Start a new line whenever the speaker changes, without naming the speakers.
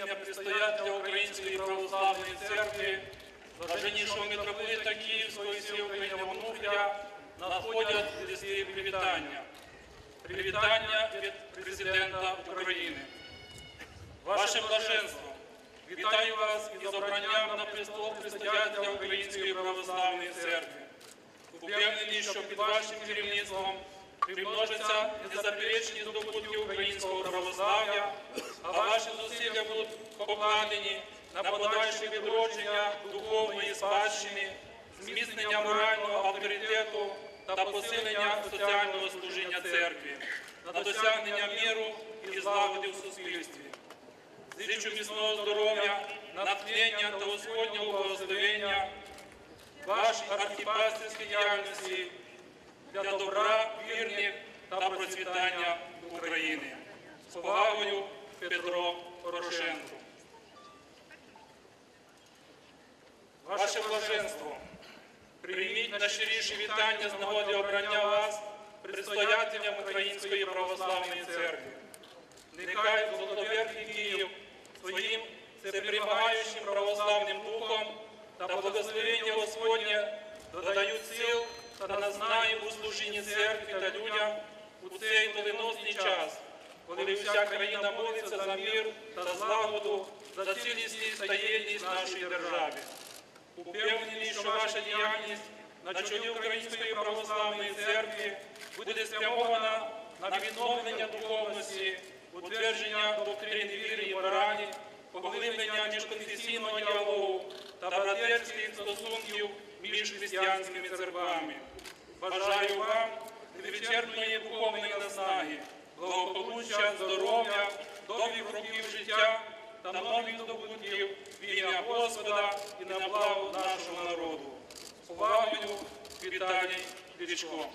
ім'я предстоятеля Української православної церкви, блаженнішого митрополита Київського і всієї України Онуфрія, надходять листи привітання. Привітання від президента України. Ваше блаженство, вітаю вас із обранням на престол предстоятеля Української православної церкви. Упевнений, що під вашим керівництвом примножаться незаперечні здобутки українського православ'я, а ваші зусилля будуть покладені на подальше відродження духовної спадщини, зміцнення морального авторитету та посилення соціального служіння церкви, на досягнення миру і злагоди в суспільстві. Зичу міцного здоров'я, натхнення та Господнього благословення вашій архіпастерській діяльності для добра, вірних та процвітання України. З повагою Петро Порошенко. Ваше блаженство, прийміть найщиріші вітання з нагоди обрання вас предстоятелям Української православної церкви. Нехай Золотоверхий Київ своїм всепримагаючим православним духом та благословення Господнє додають сил та назнає у служінні церкві та людям у цей доленосний час, коли вся країна молиться за мир та злагоду, за цілісність та єдність нашої держави. Упевнений, що ваша діяльність на чолі Української православної церкви буде спрямована на відновлення духовності, утвердження доктрини віри і моралі, поглиблення міжконфесійного діалогу та братерських стосунків між християнськими церквами. Бажаю вам невичерпної духовної наснаги, благополуччя, здоров'я, довгих років життя та нових здобутків в ім'я Господа і на благо нашого народу. З повагою Віталій Кличко.